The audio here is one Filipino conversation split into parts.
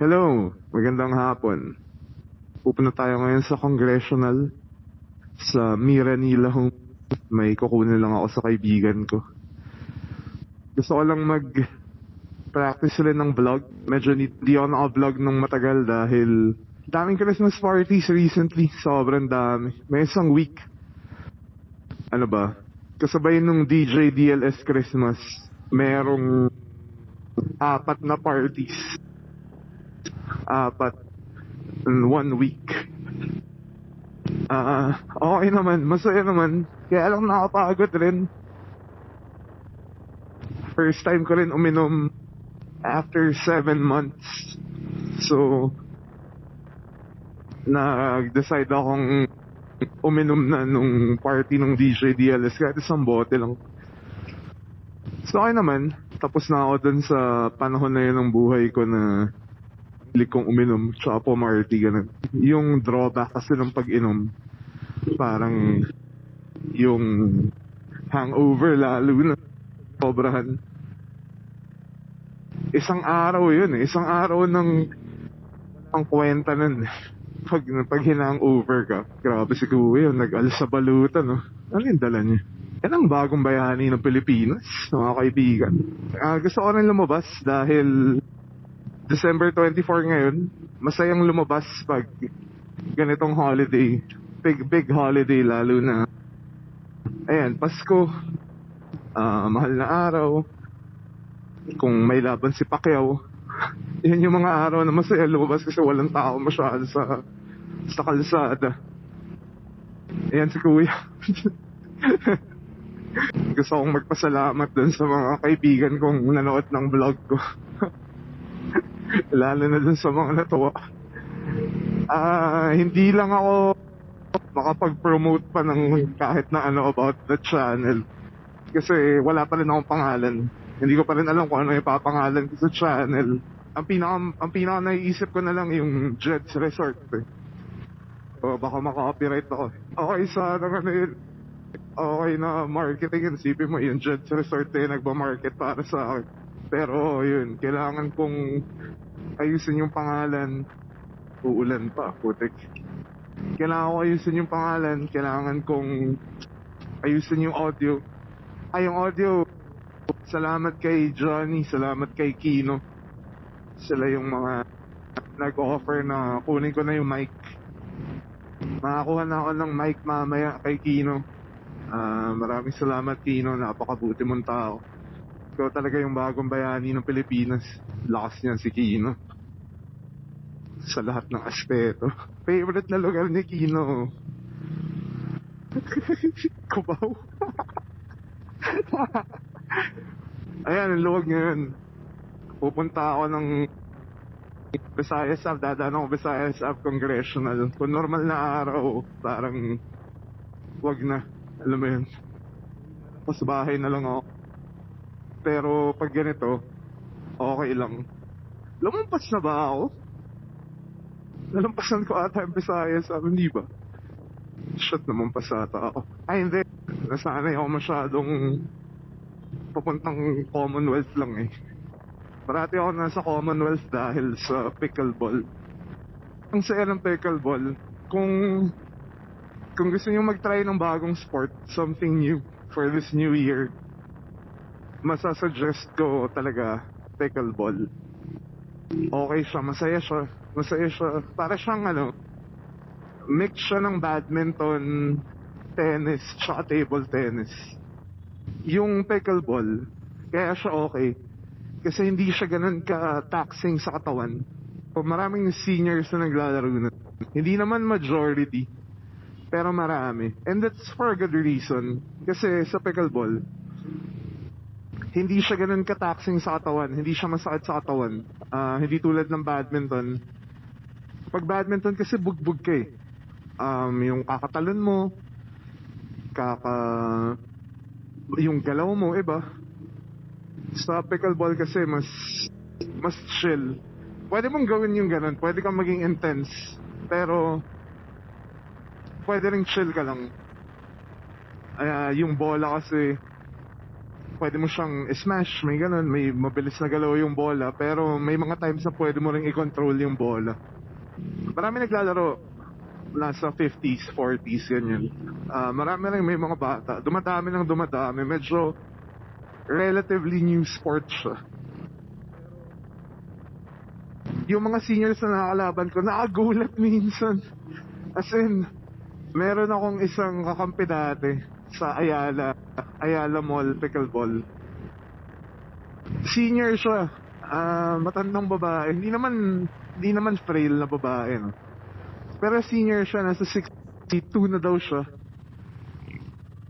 Hello, magandang hapon. Pupunta tayo ngayon sa congressional sa Miranila Home. May kukunin lang ako sa kaibigan ko. Gusto ko lang mag practice ulit ng vlog. Medyo di, di ako naka-vlog nung matagal dahil daming Christmas parties recently. Sobrang dami. May isang week. Ano ba? Kasabay nung DJ DLS Christmas, merong apat na parties. Apat in one week. Ah, okay naman. Masaya naman. Kaya lang nakapagod rin. First time ko rin uminom after seven months. So, nag-decide akong uminom na nung party ng DJ DLS kahit isang bote lang. So, okay naman. Tapos na ako dun sa panahon na yun ng buhay ko na hilig kong uminom tsaka pumarty ganun. Yung drawback kasi ng pag-inom parang yung hangover lalo na sobrahan. Isang araw yun eh. Isang araw ng ang kwenta nun. Pag, pag hinang-over ka, grabe si Kuya yun, nag-alis sa balutan, no? Ano yung dala niya? Yan ang bagong bayani ng Pilipinas, mga kaibigan. Ah, gusto ko rin lumabas dahil December 24 ngayon, masayang lumabas pag ganitong holiday. Big, big holiday lalo na. Ayan, Pasko. Ah, mahal na araw. Kung may laban si Pacquiao. Yan yung mga araw na masaya lumabas kasi walang tao masyado sa sa kalsada. Ayan si Kuya. Gusto kong magpasalamat dun sa mga kaibigan kong nanood ng vlog ko. Lalo na dun sa mga natuwa. Ah, hindi lang ako makapag-promote pa ng kahit na ano about the channel. Kasi wala pa rin akong pangalan. Hindi ko pa rin alam kung ano yung papangalan ko sa channel. Ang pinaka, ang pinaka naiisip ko na lang yung Jed's Resort eh. O baka makaka-copyright ako. Okay sa na yun. Okay na marketing. Isipin mo yung Jed's Resort eh, nagba-market para sa akin. Pero yun, kailangan kong ayusin yung pangalan. Uulan pa, putik. Kailangan ko ayusin yung pangalan. Kailangan kong ayusin yung audio. Ay, yung audio. Salamat kay Johnny. Salamat kay Kino. Sila yung mga nag-offer na kunin ko na yung mic. Makakuha na ako ng mic mamaya kay Kino. Ah, maraming salamat Kino. Napakabuti mong tao. Ikaw talaga yung bagong bayani ng Pilipinas. Lakas niyan si Kino. Sa lahat ng aspeto. Favorite na lugar ni Kino. Kubaw. Ayan, ang luwag ngayon. Pupunta ako ng Visayas Ave, dadaan ako Visayas Ave Congressional. Kung normal na araw, parang wag na. Alam mo yun. Tapos bahay na lang ako. Pero pag ganito, okay lang. Lumampas na ba ako? Nalampasan ko ata yung Visayas Ave, hindi ba? Shit, namampas ata ako. Ay, hindi. Nasanay ako masyadong papuntang Commonwealth lang eh. Parati ako nasa Commonwealth dahil sa pickleball. Ang saya ng pickleball, kung kung gusto niyo mag-try ng bagong sport, something new for this new year, masasuggest ko talaga pickleball. Okay siya, masaya siya. Masaya siya. Para siyang ano, mix siya ng badminton, tennis, tsaka table tennis. Yung pickleball, kaya siya okay. Kasi hindi siya ganun ka-taxing sa katawan. O maraming seniors na naglalaro na. Hindi naman majority, pero marami. And that's for a good reason. Kasi sa pickleball, hindi siya ganun ka-taxing sa katawan. Hindi siya masakit sa katawan. Ah, hindi tulad ng badminton. Pag badminton kasi bugbog ka eh. Um, yung kakatalon mo, kaka... Yung galaw mo, iba. Sa pickleball kasi mas mas chill. Pwede mong gawin yung ganun. Pwede kang maging intense. Pero pwede ring chill ka lang. Uh, yung bola kasi pwede mo siyang smash, may ganun, may mabilis na galaw yung bola, pero may mga times na pwede mo rin i-control yung bola. Marami naglalaro, nasa 50s, 40s, ganyan. Ah, marami rin may mga bata. Dumadami ng dumadami. Medyo relatively new sport siya. Yung mga seniors na nakakalaban ko, nakagulat minsan. As in, meron akong isang kakampi dati sa Ayala, Ayala Mall, Pickleball. Senior siya. Ah, matandang babae. Hindi naman, hindi naman frail na babae, no? Pero senior siya, nasa 62 na daw siya.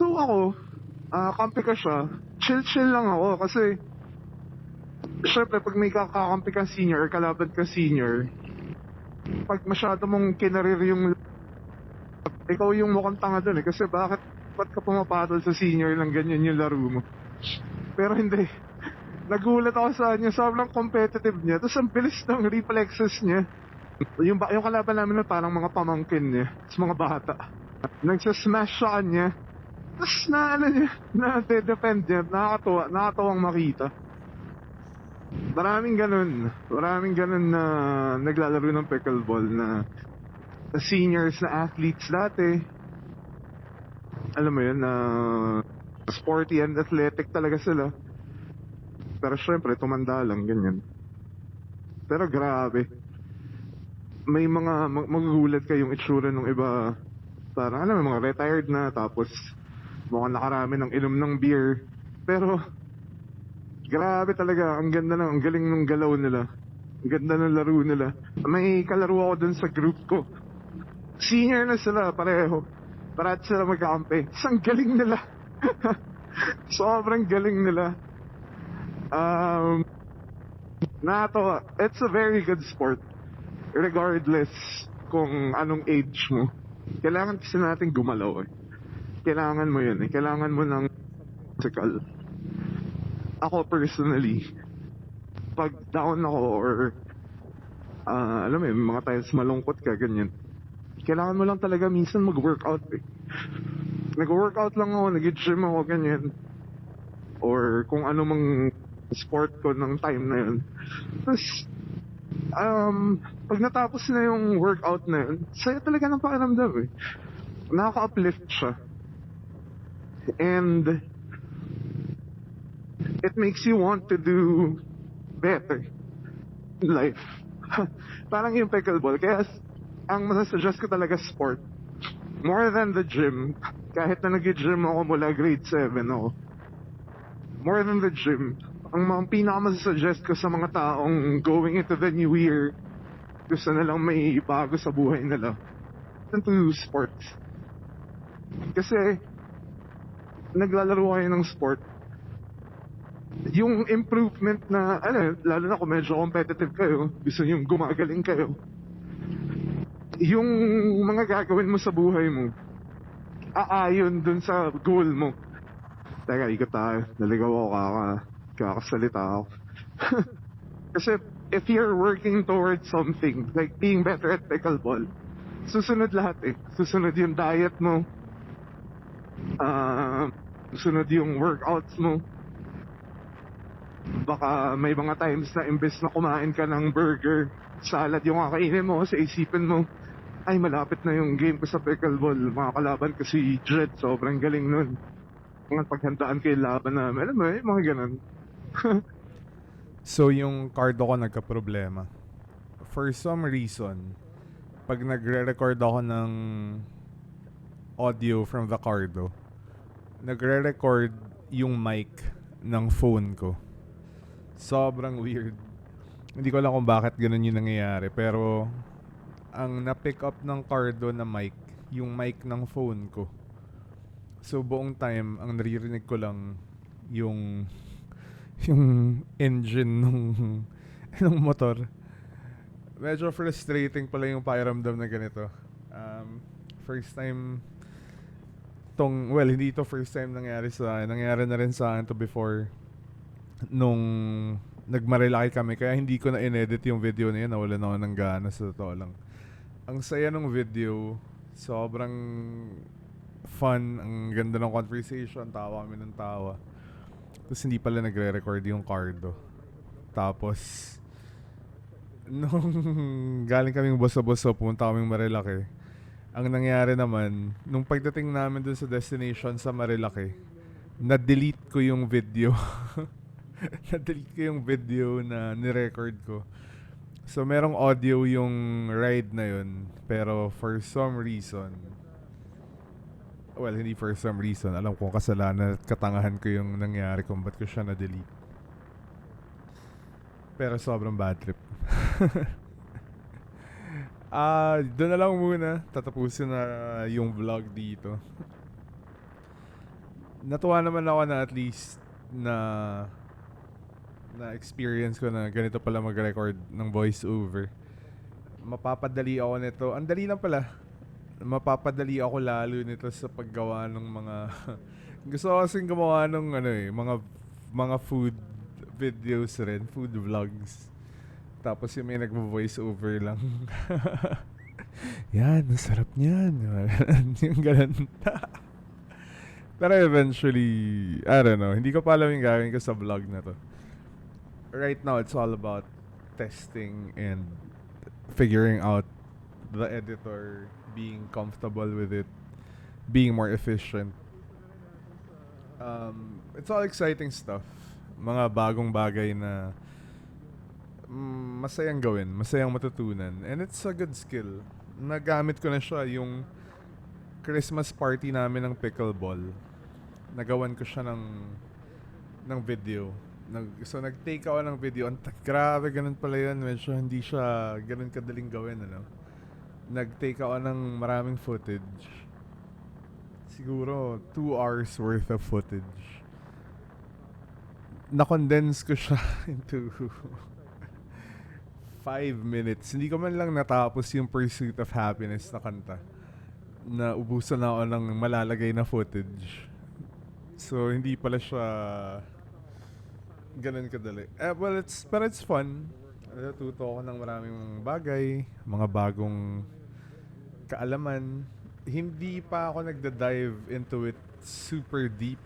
So ako, ah, kampi ko siya. Chill-chill lang ako kasi Siyempre, pag may kakakampi kang senior or kalaban ka senior, pag masyado mong kinarir yung ikaw yung mukhang tanga dun eh. Kasi bakit, ba't ka pumapatol sa senior lang ganyan yung laro mo? Pero hindi. Nagulat ako sa kanya, sobrang competitive niya. Tapos ang bilis ng reflexes niya. Yung, yung kalaban namin na parang mga pamangkin niya. Tapos mga bata. Nagsasmash sa kanya. Tapos na ano niya, na defend niya. Nakakatuwa, nakakatuwang makita. Maraming ganun. Maraming ganun na naglalaro ng pickleball na seniors na athletes dati. Alam mo yun, na sporty and athletic talaga sila. Pero syempre, tumanda lang, ganyan. Pero grabe. May mga mag- magugulat kayong itsura ng iba. Parang alam mo, mga retired na, tapos mukhang nakarami ng inom ng beer. Pero Grabe talaga, ang ganda ng, ang galing ng galaw nila. Ang ganda ng laro nila. May kalaro ako dun sa group ko. Senior na sila, pareho. Parat sila magkakampi. Ang galing nila. Sobrang galing nila. Um, nakatawa. It's a very good sport. Regardless kung anong age mo. Kailangan kasi natin gumalaw eh. Kailangan mo yun eh. Kailangan mo ng physical ako personally, pag down ako or ah, alam mo yun, mga times malungkot ka, ganyan. Kailangan mo lang talaga minsan mag-workout eh. Nag-workout lang ako, nag-gym ako, ganyan. Or kung ano mang sport ko ng time na yun. Tapos, um, pag natapos na yung workout na yun, saya talaga ng pakiramdam eh. Nakaka-uplift siya. And, it makes you want to do better in life. Parang yung pickleball. Kaya ang masasuggest ko talaga sport. More than the gym. Kahit na nag-gym ako mula grade 7 ako. More than the gym. Ang mga pinaka-masasuggest ko sa mga taong going into the new year, gusto na lang may bago sa buhay nila. Into sports. Kasi, naglalaro kayo ng sport, yung improvement na, ano, lalo na kung medyo competitive kayo, gusto yung gumagaling kayo, yung mga gagawin mo sa buhay mo, aayon dun sa goal mo. Teka, ikot tayo. Naligaw ako kaka, kakasalita ako. Kasi, if you're working towards something, like being better at pickleball, susunod lahat eh. Susunod yung diet mo, ah, susunod yung workouts mo, baka may mga times na imbes na kumain ka ng burger, salad yung kakainin mo, sa isipin mo, ay malapit na yung game ko sa pickleball, mga kalaban ko si Jed, sobrang galing nun. Mga paghandaan yung laban namin, alam mo eh, mga ganun. So, yung cardo ko nagka-problema. For some reason, pag nagre-record ako ng audio from the cardo, nagre-record yung mic ng phone ko. Sobrang weird. Hindi ko alam kung bakit ganun yung nangyayari. Pero, ang na-pick up ng cardo na mic, yung mic ng phone ko. So, buong time, ang naririnig ko lang yung yung engine nung nung motor. Medyo frustrating pala yung pakiramdam na ganito. Um, first time tong well hindi to first time nangyari sa akin. Nangyari na rin sa akin to before nung nagmarilaki kami kaya hindi ko na inedit yung video na yun nawala na ako ng gana sa totoo lang. Ang saya ng video, sobrang fun, ang ganda ng conversation, tawa kami ng tawa. Tapos hindi pala nagre-record yung Cardo. Tapos, nung galing kaming boso-boso, pumunta kaming Marilaki. Ang nangyari naman, nung pagdating namin dun sa destination sa Marilaki, na-delete ko yung video. na-delete ko yung video na ni-record ko. So, merong audio yung ride na yun. Pero for some reason, well, hindi for some reason, alam kong kasalanan at katangahan ko yung nangyari kung ba't ko siya na-delete. Pero sobrang bad trip. Ah, doon na lang muna. Tatapusin na yung vlog dito. Natuwa naman ako na at least na na experience ko na ganito pala mag-record ng voice over. Mapapadali ako nito. Ang dali lang pala. Mapapadali ako lalo nito sa paggawa ng mga gusto ko kasing gumawa ng ano eh, mga mga food videos rin, food vlogs. Tapos yung may nagvo-voice over lang. Yan, ang sarap niyan. yung ganun. Pero eventually, I don't know, hindi ko pa alam yung gagawin ko sa vlog na to. Right now, it's all about testing and figuring out the editor, being comfortable with it, being more efficient. Um, it's all exciting stuff. Mga bagong bagay na mm, masayang gawin, masayang matutunan. And it's a good skill. Nagamit ko na siya yung Christmas party namin ng pickleball. Nagawan ko siya ng ng video. Nag, so nag-take ako ng video. Ang grabe, ganun pala yun. Medyo hindi siya ganun kadaling gawin. Ano? Nag-take ako ng maraming footage. Siguro 2 hours worth of footage. Na-condense ko siya into 5 minutes. Hindi ko man lang natapos yung Pursuit of Happiness na kanta. Na ubusan na ako ng malalagay na footage. So, hindi pala siya ganun kadali. Eh, well, it's, but it's fun. Natuto ako ng maraming bagay, mga bagong kaalaman. Hindi pa ako nagda-dive into it super deep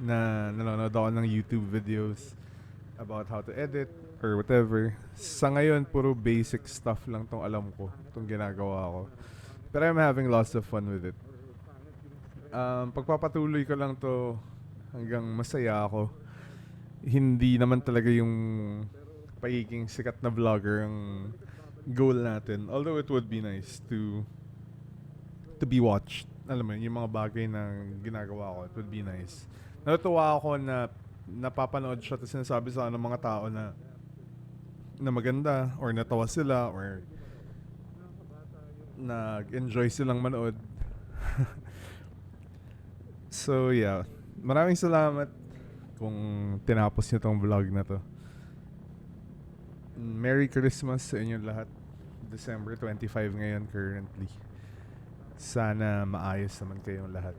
na nanonood ako ng YouTube videos about how to edit or whatever. Sa ngayon, puro basic stuff lang tong alam ko, tong ginagawa ko. Pero I'm having lots of fun with it. Um, pagpapatuloy ko lang to hanggang masaya ako. Hindi naman talaga yung pagiging sikat na vlogger ang goal natin. Although it would be nice to to be watched. Alam mo, yun, yung mga bagay na ginagawa ko, it would be nice. Natutuwa ako na napapanood siya at sinasabi sa ng mga tao na na maganda or natawa sila or nag-enjoy silang manood. so yeah, maraming salamat kung tinapos niyo tong vlog na to. Merry Christmas sa inyong lahat. December 25 ngayon currently. Sana maayos naman kayong lahat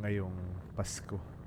ngayong Pasko.